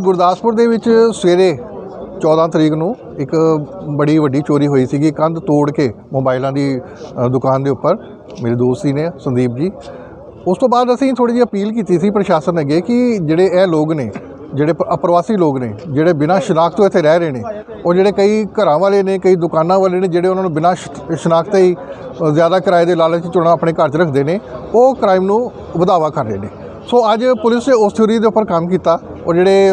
ਗੁਰਦਾਸਪੁਰ ਦੇ ਵਿੱਚ ਸਵੇਰੇ 14 ਤਰੀਕ ਨੂੰ ਇੱਕ ਬੜੀ ਵੱਡੀ ਚੋਰੀ ਹੋਈ ਸੀਗੀ, ਕੰਧ ਤੋੜ ਕੇ ਮੋਬਾਈਲਾਂ ਦੀ ਦੁਕਾਨ ਦੇ ਉੱਪਰ। ਮੇਰੇ ਦੋਸਤ ਹੀ ਨੇ, ਸੰਦੀਪ ਜੀ। ਉਸ ਤੋਂ ਬਾਅਦ ਅਸੀਂ ਥੋੜੀ ਜਿਹੀ ਅਪੀਲ ਕੀਤੀ ਸੀ ਪ੍ਰਸ਼ਾਸਨ ਅੱਗੇ ਕਿ ਜਿਹੜੇ ਇਹ ਲੋਕ ਨੇ, ਜਿਹੜੇ ਪ- ਅਪ੍ਰਵਾਸੀ ਲੋਕ ਨੇ, ਜਿਹੜੇ ਬਿਨਾਂ ਸ਼ਨਾਖਤ ਤੋਂ ਇੱਥੇ ਰਹਿ ਰਹੇ ਨੇ, ਉਹ ਜਿਹੜੇ ਕਈ ਘਰਾਂ ਵਾਲੇ ਨੇ, ਕਈ ਦੁਕਾਨਾਂ ਵਾਲੇ ਨੇ, ਜਿਹੜੇ ਉਹਨਾਂ ਨੂੰ ਬਿਨਾਂ ਸ਼- ਸ਼ਨਾਖਤ ਹੀ ਜ਼ਿਆਦਾ ਕਿਰਾਏ ਦੇ ਲਾਲਚ 'ਚ ਚੋਣਾ ਆਪਣੇ ਘਰ 'ਚ ਰੱਖਦੇ ਨੇ, ਉਹ ਕ੍ਰਾਈਮ ਨੂੰ ਵਧਾਵਾ ਕਰ ਰਹੇ ਨੇ। ਸੋ ਅੱਜ ਪੁਲਿਸ ਨੇ ਉਸ ਥਿਊਰੀ ਦੇ ਉੱਪਰ ਕੰਮ ਕੀਤਾ ਔਰ ਜਿਹੜੇ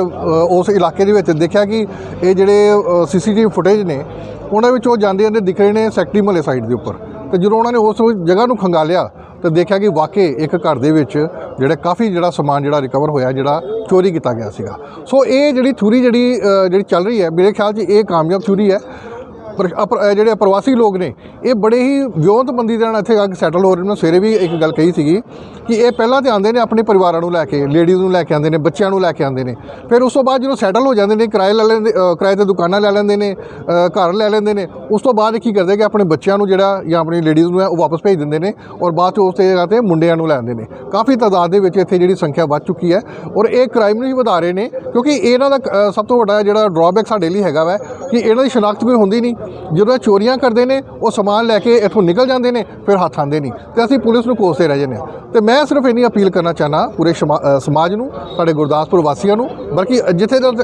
ਉਸ ਇਲਾਕੇ ਦੇ ਵਿੱਚ ਦੇਖਿਆ ਕਿ ਇਹ ਜਿਹੜੇ ਸੀਸੀਟੀਵੀ ਫੁਟੇਜ ਨੇ, ਉਹਨਾਂ ਵਿੱਚ ਉਹ ਜਾਂਦੇ ਜਾਂਦੇ ਦਿਖ ਰਹੇ ਨੇ ਸੈਕਟਰੀ ਮਹੱਲੇ ਸਾਈਡ ਦੇ ਉੱਪਰ। ਤੇ ਜਦੋਂ ਉਹਨਾਂ ਨੇ ਉਸ ਜਗ੍ਹਾ ਨੂੰ ਖੰਗਾਲਿਆ, ਤੇ ਦੇਖਿਆ ਕਿ ਵਾਕਈ ਇੱਕ ਘਰ ਦੇ ਵਿੱਚ ਜਿਹੜਾ ਕਾਫੀ ਜਿਹੜਾ ਸਮਾਨ ਜਿਹੜਾ ਰਿਕਵਰ ਹੋਇਆ, ਜਿਹੜਾ ਚੋਰੀ ਕੀਤਾ ਗਿਆ ਸੀਗਾ। ਸੋ ਇਹ ਜਿਹੜੀ ਥਿਊਰੀ ਜਿਹੜੀ ਜਿਹੜੀ ਚੱਲ ਰਹੀ ਹੈ, ਮੇਰੇ ਖਿਆਲ 'ਚ ਇਹ ਕਾਮਯਾਬ ਥਿਊਰੀ ਹੈ। ਜਿਹੜੇ ਪ੍ਰਵਾਸੀ ਲੋਕ ਨੇ ਇਹ ਬੜੇ ਹੀ ਵਿਉਂਤਬੰਦੀ ਦੇ ਨਾਲ ਇੱਥੇ ਆ ਕੇ ਸੈਟਲ ਹੋ ਰਹੇ ਨੇ। ਸਵੇਰੇ ਵੀ ਇੱਕ ਗੱਲ ਕਹੀ ਸੀਗੀ ਕਿ ਇਹ ਪਹਿਲਾਂ ਤੇ ਆਉਂਦੇ ਨੇ ਆਪਣੇ ਪਰਿਵਾਰਾਂ ਨੂੰ ਲੈ ਕੇ ਲੇਡੀਜ਼ ਨੂੰ ਲੈ ਕੇ ਆਉਂਦੇ ਨੇ ਬੱਚਿਆਂ ਨੂੰ ਲੈ ਕੇ ਆਉਂਦੇ ਨੇ। ਫਿਰ ਉਸ ਤੋਂ ਬਾਅਦ ਜਦੋਂ ਸੈਟਲ ਹੋ ਜਾਂਦੇ ਨੇ ਕਿਰਾਏ ਲੈ ਲੈਂਦੇ ਕਿਰਾਏ ਤੇ ਦੁਕਾਨਾਂ ਲੈ ਲੈਂਦੇ ਨੇ ਘਰ ਲੈ ਲੈਂਦੇ ਨੇ ਉਸ ਤੋਂ ਬਾਅਦ ਕੀ ਕਰਦੇ ਕਿ ਆਪਣੇ ਬੱਚਿਆਂ ਨੂੰ ਜਿਹੜਾ ਜਾਂ ਆਪਣੀ ਲੇਡੀਜ਼ ਨੂੰ ਹੈ ਉਹ ਵਾਪਸ ਭੇਜ ਦਿੰਦੇ ਨੇ ਔਰ ਬਾਅਦ ਚ ਉਸ ਤੇ ਜਗ੍ਹਾ ਤੇ ਮੁੰਡਿਆਂ ਨੂੰ ਲੈ ਆਉਂਦੇ ਨੇ। ਕਾਫੀ ਤਾਦਾਦ ਦੇ ਵਿੱਚ ਇੱਥੇ ਜਿਹੜੀ ਸੰਖਿਆ ਵੱਧ ਚੁੱਕੀ ਹੈ ਔਰ ਇਹ ਕ੍ਰਾਈਮ ਨੂੰ ਹੀ ਵਧਾ ਰਹੇ ਨੇ ਕਿਉਂਕਿ ਇਹਨਾਂ ਦਾ ਅ, ਸਭ ਤੋਂ ਵੱਡਾ ਜਿਹੜਾ ਡਰਾਬੈਕ ਸਾਡੇ ਲਈ ਹੈਗਾ ਵਾ ਕਿ ਇਹਨਾਂ ਦੀ ਸ਼ਨਾਖਤ ਕੋਈ ਹੁੰਦੀ ਨਹੀਂ। ਜਦੋਂ ਇਹ ਚੋਰੀਆਂ ਕਰਦੇ ਨੇ, ਉਹ ਸਮਾਨ ਲੈ ਕੇ ਇੱਥੋਂ ਨਿਕਲ ਜਾਂਦੇ ਨੇ, ਫਿਰ ਹੱਥ ਆਉਂਦੇ ਨਹੀਂ। ਤੇ ਅਸੀਂ ਪੁਲਿਸ ਨੂੰ ਕੋਸਦੇ ਰਹਿ ਜਾਂਦੇ ਹਾਂ। ਤੇ ਮੈਂ ਸਿਰਫ ਇੰਨੀ ਅਪੀਲ ਕਰਨਾ ਚਾਹਨਾ ਪੂਰੇ ਸ਼ਮਾ- ਸਮਾਜ ਨੂੰ, ਸਾਡੇ ਗੁਰਦਾਸਪੁਰ ਵਾਸੀਆਂ ਨੂੰ, ਬਲਕਿ ਜਿੱਥੇ ਤੱਕ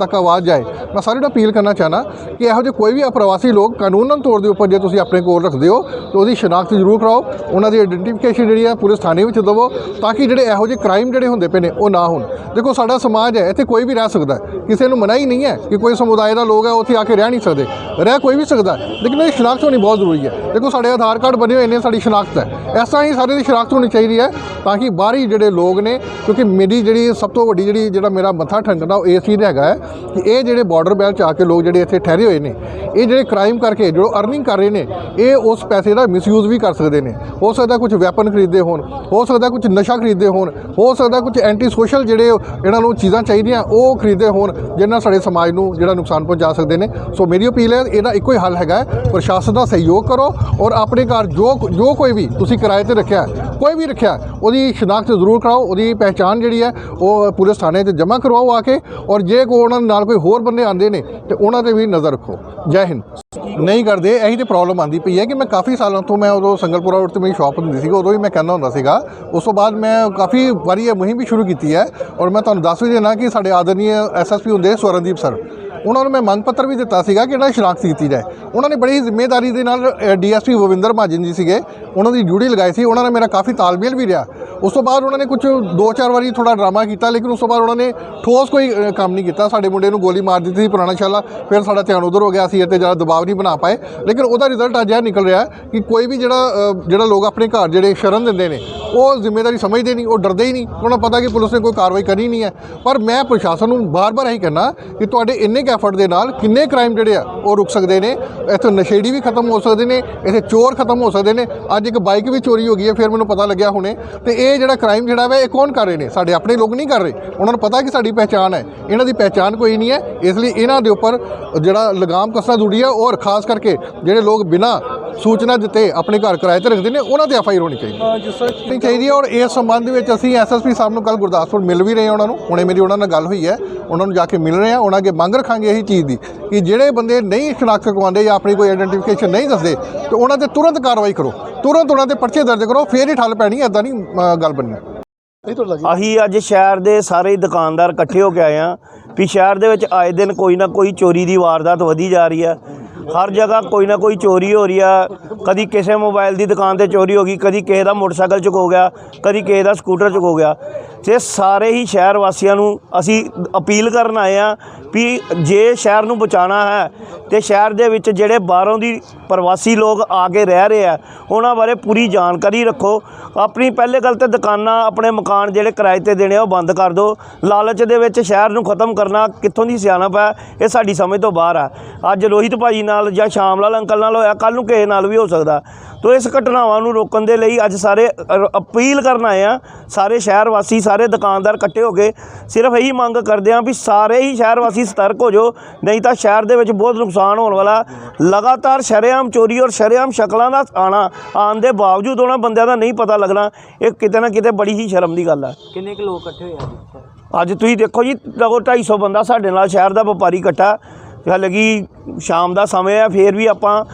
ਤੱਕ ਆਵਾਜ਼ ਜਾਏ, ਮੈਂ ਸਾਰਿਆਂ ਨੂੰ ਅਪੀਲ ਕਰਨਾ ਚਾਹਨਾ ਕਿ ਇਹੋ ਜਿਹੇ ਕੋਈ ਵੀ ਅਪ੍ਰਵਾਸੀ ਲੋਕ ਕਾਨੂੰਨਨ ਤੌਰ ਦੇ ਉੱਪਰ ਜੇ ਤੁਸੀਂ ਆਪਣੇ ਕੋਲ ਰੱਖਦੇ ਹੋ, ਤਾਂ ਉਹਦੀ ਸ਼ਨਾਖਤ ਜ਼ਰੂਰ ਕਰਾਓ। ਉਹਨਾਂ ਦੀ ਆਇਡੈਂਟੀਫਿਕੇਸ਼ਨ ਜਿਹੜੀ ਆ, ਪੁਲਿਸ ਥਾਣੇ ਵਿੱਚ ਦਵੋ, ਤਾਂ ਕਿ ਜਿਹੜੇ ਇਹੋ ਜਿਹੇ ਕ੍ਰਾਈਮ ਜਿਹੜੇ ਹੁੰਦੇ ਪਏ ਨੇ, ਉਹ ਨਾ ਹੋਣ। ਦੇਖੋ, ਸਾਡਾ ਸਮਾਜ ਹੈ, ਇੱਥੇ ਕੋਈ ਵੀ ਰਹਿ ਸਕਦਾ। ਕਿਸੇ ਨੂੰ ਮਨਾਹੀ ਨਹੀਂ ਹੈ ਕਿ ਕੋਈ ਸਮੁਦਾਇ ਦਾ ਲੋਕ ਹੈ ਉੱਥੇ ਆ ਕੇ ਰਹਿ ਨਹੀਂ ਸਕਦੇ। ਰਹਿ ਕੋਈ ਵੀ ਸਕਦਾ। ਲੇਕਿਨ ਇਹ ਸ਼ਨਾਖਤ ਹੋਣੀ ਬਹੁਤ ਜ਼ਰੂਰੀ ਹੈ। ਦੇਖੋ, ਸਾਡੇ ਆਧਾਰ ਕਾਰਡ ਬਣੇ ਹੋਏ ਨੇ, ਸਾਡੀ ਸ਼ਨਾਖਤ ਹੈ। ਇਸ ਤਰ੍ਹਾਂ ਹੀ ਸਾਰੇ ਦੀ ਸ਼ਨਾਖਤ ਹੋਣੀ ਚਾਹੀਦੀ ਹੈ ਤਾਂ ਕਿ ਬਾਹਰੀ ਜਿਹੜੇ ਲੋਕ ਨੇ, ਕਿਉਂਕਿ ਮੇਰੀ ਜਿਹੜੀ ਸਭ ਤੋਂ ਵੱਡੀ ਜਿਹੜੀ, ਜਿਹੜਾ ਮੇਰਾ ਮੱਥਾ ਠੰਡਣਾ, ਉਹ ਇਸ ਚੀਜ਼ ਦਾ ਹੈਗਾ ਹੈ ਕਿ ਇਹ ਜਿਹੜੇ ਬਾਰਡਰ ਬੈਲ ਚ ਆ ਕੇ ਲੋਕ ਜਿਹੜੇ ਇੱਥੇ ਠਹਿਰੇ ਹੋਏ ਨੇ, ਇਹ ਜਿਹੜੇ ਕ੍ਰਾਈਮ ਕਰਕੇ, ਜੋ ਅਰਨਿੰਗ ਕਰ ਰਹੇ ਨੇ, ਇਹ ਉਸ ਪੈਸੇ ਦਾ ਮਿਸਯੂਜ਼ ਵੀ ਕਰ ਸਕਦੇ ਨੇ। ਹੋ ਸਕਦਾ ਕੁਝ ਵੈਪਨ ਖਰੀਦਦੇ ਹੋਣ, ਹੋ ਸਕਦਾ ਕੁਝ ਨਸ਼ਾ ਖਰੀਦਦੇ ਹੋਣ, ਹੋ ਸਕਦਾ ਕੁਝ ਐਂਟੀ ਸੋਸ਼ਲ ਜਿਹੜੇ ਇਹਨਾਂ ਨੂੰ ਚੀਜ਼ਾਂ ਚਾਹੀਦੀਆਂ, ਉਹ ਖਰੀਦਦੇ ਹੋਣ, ਜਿਹਨਾਂ ਨਾਲ ਸਾਡੇ ਸਮਾਜ ਨੂੰ ਜਿਹੜਾ ਨੁਕਸਾਨ ਪਹੁੰਚਾ ਸਕਦੇ ਨੇ। ਸੋ ਮੇਰੀ ਅਪੀਲ ਹੈ ਇਹਦਾ ਇੱਕੋ ਹੀ ਹੱਲ ਹੈਗਾ ਪ੍ਰਸ਼ਾਸਨ ਦਾ ਸਹਿਯੋਗ ਕਰੋ ਔਰ ਆਪਣੇ ਘਰ ਜੋ ਜੋ ਕੋਈ ਵੀ ਤੁਸੀਂ ਕਿਰਾਏ ਤੇ ਰੱਖਿਆ ਕੋਈ ਵੀ ਰੱਖਿਆ ਉਹਦੀ ਸ਼ਨਾਖਤ ਜ਼ਰੂਰ ਕਰਾਓ, ਉਹਦੀ ਪਹਿਚਾਣ ਜਿਹੜੀ ਹੈ, ਉਹ ਪੁਲਿਸ ਥਾਣੇ ਤੇ ਜਮ੍ਹਾਂ ਕਰਵਾਓ ਆ ਕੇ ਔਰ ਜੇ ਕੋਈ ਉਹਨਾਂ ਨਾਲ ਕੋਈ ਹੋਰ ਬੰਦੇ ਆਉਂਦੇ ਨੇ ਤੇ ਉਹਨਾਂ ਤੇ ਵੀ ਨਜ਼ਰ ਰੱਖੋ। ਜੈ ਹਿੰਦ। ਨਹੀਂ ਕਰਦੇ, ਇਹੀ ਤੇ ਪ੍ਰੋਬਲਮ ਆਂਦੀ ਪਈ ਹੈ ਕਿ ਮੈਂ ਕਾਫੀ ਸਾਲਾਂ ਤੋਂ ਮੈਂ ਉਦੋਂ ਸੰਗਲਪੁਰਾ ਰੋਡ ਤੇ ਮੇਰੀ ਸ਼ਾਪ ਹੁੰਦੀ ਸੀ ਉਦੋਂ ਹੀ ਮੈਂ ਕਹਿੰਦਾ ਹੁੰਦਾ ਸੀਗਾ। ਉਸ ਤੋਂ ਬਾਅਦ ਮੈਂ ਕਾਫੀ ਵਾਰੀ ਇਹ ਮੁਹਿੰਮ ਵੀ ਸ਼ੁਰੂ ਕੀਤੀ ਹੈ ਔਰ ਮੈਂ ਤੁਹਾਨੂੰ ਦੱਸ ਵੀ ਦੇਣਾ ਕਿ ਸਾਡੇ ਆਦਰਨੀय ਐਸਐਸਪੀ ਹੁੰਦੇ ਸਵਰਨਦੀਪ ਸਰ ਉਹਨਾਂ ਨੂੰ ਮੈਂ ਮੰਗ ਪੱਤਰ ਵੀ ਦਿੱਤਾ ਸੀਗਾ ਕਿ ਇਹਨਾਂ ਦੀ ਸ਼ਨਾਖਤ ਕੀਤੀ ਜਾਏ। ਉਹਨਾਂ ਨੇ ਬੜੀ ਜ਼ਿੰਮੇਵਾਰੀ ਦੇ ਨਾਲ ਡੀਐਸਪੀ ਗੋਵਿੰਦਰ ਮਹਾਜਨ ਜੀ ਸੀਗੇ। ਉਹਨਾਂ ਦੀ ਡਿਊਟੀ ਲਗਾਈ ਸੀ। ਉਹਨਾਂ ਨੇ ਮੇਰਾ ਕਾਫੀ ਤਾਲਮੇਲ ਵੀ ਰਿਹਾ। ਉਸ ਤੋਂ ਬਾਅਦ ਉਹਨਾਂ ਨੇ ਕੁਝ ਦੋ ਚਾਰ ਵਾਰੀ ਥੋੜਾ ਡਰਾਮਾ ਕੀਤਾ, ਲੇਕਿਨ ਉਸ ਤੋਂ ਬਾਅਦ ਉਹਨਾਂ ਨੇ ਠੋਸ ਕੋਈ ਕੰਮ ਨਹੀਂ ਕੀਤਾ। ਸਾਡੇ ਮੁੰਡੇ ਨੂੰ ਗੋਲੀ ਮਾਰ ਦਿੱਤੀ ਸੀ ਪੁਰਾਣਾ ਸ਼ਾਲਾ ਫਿਰ ਸਾਡਾ ਧਿਆਨ ਉਧਰ ਹੋ ਗਿਆ ਸੀ ਅਤੇ ਜ਼ਿਆਦਾ ਦਬਾਅ ਨਹੀਂ ਬਣਾ ਪਾਏ। ਲੇਕਿਨ ਉਹਦਾ ਰਿਜ਼ਲਟ ਅੱਜ ਇਹ ਨਿਕਲ ਰਿਹਾ ਕਿ ਕੋਈ ਵੀ ਜਿਹੜਾ ਜਿਹੜਾ ਲੋਕ ਆਪਣੇ ਘਰ ਜਿਹੜੇ ਸ਼ਰਨ ਦਿੰਦੇ ਨੇ, ਉਹ ਜ਼ਿੰਮੇਵਾਰੀ ਸਮਝਦੇ ਨਹੀਂ, ਉਹ ਡਰਦੇ ਹੀ ਨਹੀਂ। ਉਹਨਾਂ ਨੂੰ ਪਤਾ ਕਿ ਪੁਲਿਸ ਨੇ ਕੋਈ ਕਾਰਵਾਈ ਕਰਨੀ ਨਹੀਂ ਹੈ। ਪਰ ਮੈਂ ਪ੍ਰਸ਼ਾਸਨ ਨੂੰ ਬਾਰ-ਬਾਰ ਇਹੀ ਕਹਿਣਾ ਕਿ ਤੁਹਾਡੇ ਇੰਨੇ ਕੁ ਐਫਰਟ ਦੇ ਨਾਲ ਕਿੰਨੇ ਕ੍ਰਾਈਮ ਜਿਹੜੇ ਆ, ਉਹ ਰੁਕ ਸਕਦੇ ਨੇ। ਇੱਥੇ ਨਸ਼ੇੜੀ ਵੀ ਖਤਮ ਹੋ ਸਕਦੇ ਨੇ, ਇੱਥੇ ਚੋਰ ਖਤਮ ਹੋ ਸਕਦੇ ਨੇ। ਅੱਜ ਇੱਕ ਬਾਈਕ ਵੀ ਚੋਰੀ ਹੋ ਗਈ ਹੈ, ਫਿਰ ਮੈਨੂੰ ਪਤਾ ਲੱਗਿਆ ਹੁਣੇ। ਤੇ ਇਹ ਜਿਹੜਾ ਕ੍ਰਾਈਮ ਜਿਹੜਾ ਵਾ, ਇਹ ਕੌਣ ਕਰ ਰਹੇ ਨੇ? ਸਾਡੇ ਆਪਣੇ ਲੋਕ ਨਹੀਂ ਕਰ ਰਹੇ। ਉਹਨਾਂ ਨੂੰ ਪਤਾ ਕਿ ਸਾਡੀ ਪਹਿਚਾਣ ਹੈ। ਇਹਨਾਂ ਦੀ ਪਹਿਚਾਣ ਕੋਈ ਨਹੀਂ ਹੈ। ਇਸ ਲਈ ਇਹਨਾਂ ਦੇ ਉੱਪਰ ਜਿਹੜਾ ਲਗਾਮ ਕਸਣਾ ਜ਼ਰੂਰੀ ਹੈ ਔਰ ਖਾਸ ਕਰਕੇ ਜਿਹੜੇ ਲੋਕ ਬਿਨਾਂ ਸੂਚਨਾ ਦਿੱਤੇ ਆਪਣੇ ਘਰ ਕਿਰਾਏ ਤੇ ਰੱਖਦੇ ਨੇ ਉਹਨਾਂ ਤੇ ਐਫ ਆਈ ਆਰ ਹੋਣੀ ਚਾਹੀਦੀ। ਹੈ ਜਿਸ ਤਰ੍ਹਾਂ ਨਹੀਂ ਚਾਹੀਦੀ ਹੈ ਔਰ ਇਸ ਸੰਬੰਧ ਵਿੱਚ ਅਸੀਂ ਐਸਐਸਪੀ ਸਾਹਿਬ ਨੂੰ ਕੱਲ ਗੁਰਦਾਸਪੁਰ ਮਿਲ ਵੀ ਰਹੇ ਹਾਂ ਉਹਨਾਂ ਨੂੰ। ਹੁਣੇ ਮੇਰੀ ਉਹਨਾਂ ਨਾਲ ਗੱਲ ਹੋਈ ਹੈ ਉਹਨਾਂ ਨੂੰ ਜਾ ਕੇ ਮਿਲ ਰਹੇ ਹਾਂ ਉਹਨਾਂ ਅੱਗੇ ਮੰਗ ਰੱਖਾਂਗੇ ਇਹੀ ਚੀਜ਼ ਦੀ ਕਿ ਜਿਹੜੇ ਬੰਦੇ ਨਹੀਂ ਸ਼ਨਾਖਤ ਕਰਵਾਉਂਦੇ ਜਾਂ ਆਪਣੀ ਕੋਈ ਆਇਡੈਂਟੀਫਿਕੇਸ਼ਨ ਨਹੀਂ ਦੱਸਦੇ ਤੇ ਉਹਨਾਂ ਤੇ ਤੁਰੰਤ ਕਾਰਵਾਈ ਕਰੋ। ਤੁਰੰਤ ਉਹਨਾਂ ਤੇ ਪਰਚੇ ਦਰਜ ਕਰੋ ਫੇਰ ਹੀ ਠੱਲ ਪੈਣੀ ਐਦਾਂ ਨਹੀਂ ਗੱਲ ਬਣਨੀ। ਅਸੀਂ ਅੱਜ ਸ਼ਹਿਰ ਦੇ ਸਾਰੇ ਦੁਕਾਨਦਾਰ ਇਕੱਠੇ ਹੋ ਕੇ ਆਏ ਆ ਵੀ ਸ਼ਹਿਰ ਦੇ ਵਿੱਚ ਆਏ ਦਿਨ ਕੋਈ ਨਾ ਕੋਈ ਚੋਰੀ ਦੀ ਵਾਰਦਾਤ ਵਧੀ ਜਾ ਰਹੀ ਹੈ। ਹਰ ਜਗ੍ਹਾ ਕੋਈ ਨਾ ਕੋਈ ਚੋਰੀ ਹੋ ਰਹੀ ਆ। ਕਦੀ ਕਿਸੇ ਮੋਬਾਈਲ ਦੀ ਦੁਕਾਨ ਤੇ ਚੋਰੀ ਹੋ ਗਈ, ਕਦੀ ਕਿਸੇ ਦਾ ਮੋਟਰਸਾਈਕਲ ਚੁਕੋ ਗਿਆ, ਕਦੀ ਕਿਸੇ ਦਾ ਸਕੂਟਰ ਚੁਕੋ ਗਿਆ। ਤੇ ਸਾਰੇ ਹੀ ਸ਼ਹਿਰ ਵਾਸੀਆਂ ਨੂੰ ਅਸੀਂ ਅਪੀਲ ਕਰਨ ਆਏ ਆ ਵੀ ਜੇ ਸ਼ਹਿਰ ਨੂੰ ਬਚਾਉਣਾ ਹੈ, ਤੇ ਸ਼ਹਿਰ ਦੇ ਵਿੱਚ ਜਿਹੜੇ ਬਾਹਰੋਂ ਦੀ ਪ੍ਰਵਾਸੀ ਲੋਕ ਆ ਕੇ ਰਹਿ ਰਹੇ ਆ, ਉਹਨਾਂ ਬਾਰੇ ਪੂਰੀ ਜਾਣਕਾਰੀ ਰੱਖੋ। ਆਪਣੀ ਪਹਿਲੇ ਗੱਲ ਤੇ ਦੁਕਾਨਾਂ, ਆਪਣੇ ਮਕਾਨ ਜਿਹੜੇ ਕਿਰਾਏ ਤੇ ਦੇਣੇ ਆ, ਉਹ ਬੰਦ ਕਰ ਦਿਓ ਲਾਲਚ ਦੇ ਵਿੱਚ ਸ਼ਹਿਰ ਨੂੰ ਖਤਮ ਕਰਨਾ ਕਿੱਥੋਂ ਦੀ ਸਿਆਣਪ ਹੈ, ਇਹ ਸਾਡੀ ਸਮਝ ਤੋਂ ਬਾਹਰ ਆ। ਅੱਜ ਰੋਹਿਤ ਭਾਜੀ ਨਾਲ ਜਾਂ ਸ਼ਾਮ ਲਾਲ ਅੰਕਲ ਨਾਲ ਹੋਇਆ ਕੱਲ ਨੂੰ ਕਿਸੇ ਨਾਲ ਵੀ ਹੋ ਸਕਦਾ। ਤੋ ਇਸ ਘਟਨਾਵਾਂ ਨੂੰ ਰੋਕਣ ਦੇ ਲਈ ਅੱਜ ਸਾਰੇ ਅਪੀਲ ਕਰਨ ਆਏ ਆ ਸਾਰੇ ਸ਼ਹਿਰ ਵਾਸੀ ਸਾਰੇ ਦੁਕਾਨਦਾਰ ਇਕੱਠੇ ਹੋ ਕੇ ਸਿਰਫ ਇਹੀ ਮੰਗ ਕਰਦੇ ਆ ਵੀ ਸਾਰੇ ਹੀ ਸ਼ਹਿਰ ਵਾਸੀ ਸਤਰਕ ਹੋ ਜਾਓ ਨਹੀਂ ਤਾਂ ਸ਼ਹਿਰ ਦੇ ਵਿੱਚ ਬਹੁਤ ਨੁਕਸਾਨ ਹੋਣ ਵਾਲਾ। ਲਗਾਤਾਰ ਸ਼ਰੇਆਮ ਚੋਰੀ ਔਰ ਸ਼ਰੇਆਮ ਸ਼ਕਲਾਂ ਦਾ ਆਣਾ ਆਉਣ ਦੇ ਬਾਵਜੂਦ ਉਹਨਾਂ ਬੰਦਿਆਂ ਦਾ ਨਹੀਂ ਪਤਾ ਲੱਗਣਾ ਇਹ ਕਿਤੇ ਨਾ ਕਿਤੇ ਬੜੀ ਹੀ ਸ਼ਰਮ ਦੀ ਗੱਲ ਹੈ ਕਿੰਨੇ ਕੁ ਲੋਕ ਇਕੱਠੇ ਹੋਏ ਆ? ਅੱਜ ਤੁਸੀਂ ਦੇਖੋ ਜੀ ਲਗੋ 250 ਬੰਦਾ ਸਾਡੇ ਨਾਲ ਸ਼ਹਿਰ ਦਾ ਵਪਾਰੀ ਇਕੱਠਾ। ਹਾਲੇ ਕਿ ਸ਼ਾਮ ਦਾ ਸਮੇਂ ਆ, ਫੇਰ ਵੀ ਆਪਾਂ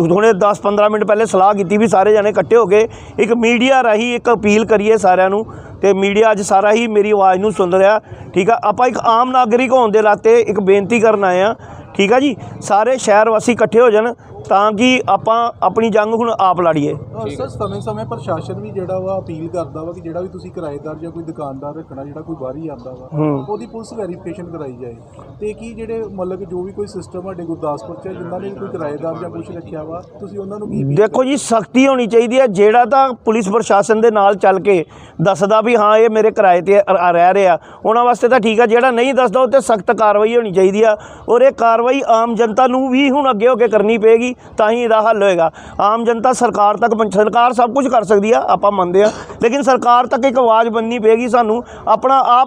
ਹੁਣੇ 10-15 ਮਿੰਟ ਪਹਿਲੇ ਸਲਾਹ ਕੀਤੀ ਵੀ ਸਾਰੇ ਜਣੇ ਇਕੱਠੇ ਹੋ ਕੇ ਇੱਕ ਮੀਡੀਆ ਰਾਹੀਂ ਇੱਕ ਅਪੀਲ ਕਰੀਏ ਸਾਰਿਆਂ ਨੂੰ ਤੇ ਮੀਡੀਆ ਅੱਜ ਸਾਰਾ ਹੀ ਮੇਰੀ ਆਵਾਜ਼ ਨੂੰ ਸੁਣ ਰਿਹਾ, ਠੀਕ ਆ? ਆਪਾਂ ਇੱਕ ਆਮ ਨਾਗਰਿਕ ਹੋਣ ਦੇ ਨਾਤੇ ਇੱਕ ਬੇਨਤੀ ਕਰਨ ਆਏ ਆ ਠੀਕ ਆ ਜੀ? ਸਾਰੇ ਸ਼ਹਿਰ ਵਾਸੀ ਇਕੱਠੇ ਹੋ ਜਾਣ ਤਾਂ ਕਿ ਆਪਾਂ ਆਪਣੀ ਜੰਗ ਹੁਣ ਆਪ ਲੜੀਏ। ਸਰ ਸਮੇਂ ਸਮੇਂ ਪ੍ਰਸ਼ਾਸਨ ਵੀ ਜਿਹੜਾ ਵਾ ਅਪੀਲ ਕਰਦਾ ਵਾ ਕਿ ਜਿਹੜਾ ਵੀ ਤੁਸੀਂ ਕਿਰਾਏਦਾਰ ਜਾਂ ਕੋਈ ਦੁਕਾਨਦਾਰ ਰੱਖਣਾ ਜਿਹੜਾ ਕੋਈ ਬਾਹਰੀ ਆਂਦਾ ਵਾ ਉਹਦੀ ਪੁਲਿਸ ਵੈਰੀਫਿਕੇਸ਼ਨ ਕਰਾਈ ਜਾਏ। ਤੇ ਕੀ ਜਿਹੜੇ ਮਤਲਬ ਕਿ ਜੋ ਵੀ ਕੋਈ ਸਿਸਟਮ ਸਾਡੇ ਗੁਰਦਾਸਪੁਰ ਚ ਜਿਨ੍ਹਾਂ ਨੇ ਕੋਈ ਕਿਰਾਏਦਾਰ ਜਾਂ ਕੁਝ ਰੱਖਿਆ ਵਾ ਤੁਸੀਂ ਉਹਨਾਂ ਨੂੰ ਕੀ ਦੇਖੋ ਜੀ ਸਖਤੀ ਹੋਣੀ ਚਾਹੀਦੀ ਹੈ। ਜਿਹੜਾ ਤਾਂ ਪੁਲਿਸ ਪ੍ਰਸ਼ਾਸਨ ਦੇ ਨਾਲ ਚੱਲ ਕੇ ਦੱਸਦਾ ਵੀ ਹਾਂ ਇਹ ਮੇਰੇ ਕਿਰਾਏ ਤੇ ਰਹਿ ਰਿਹਾ ਉਹਨਾਂ ਵਾਸਤੇ ਤਾਂ ਠੀਕ ਆ। ਜਿਹੜਾ ਨਹੀਂ ਦੱਸਦਾ ਉਹ ਤੇ ਸਖਤ ਕਾਰਵਾਈ ਹੋਣੀ ਚਾਹੀਦੀ ਆ। ਔਰ ਇਹ ਕਾਰਵਾਈ ਆਮ ਜਨਤਾ ਨੂੰ ਵੀ ਹੁਣ ਅੱਗੇ ਹੋ ਕੇ ਕਰਨੀ ਪਏਗੀ, ਤਾਂ ਹੀ ਇਹਦਾ ਹੱਲ ਹੋਏਗਾ। ਆਮ ਜਨਤਾ ਸਰਕਾਰ ਤੱਕ ਸਰਕਾਰ ਸਭ ਕੁਝ ਕਰ ਸਕਦੀ ਆ, ਆਪਾਂ ਮੰਨਦੇ ਆ। ਲੇਕਿਨ ਸਰਕਾਰ ਤੱਕ ਇੱਕ ਆਵਾਜ਼ ਬੰਨਣੀ ਪਏਗੀ ਸਾਨੂੰ, ਆਪਣਾ ਆਪ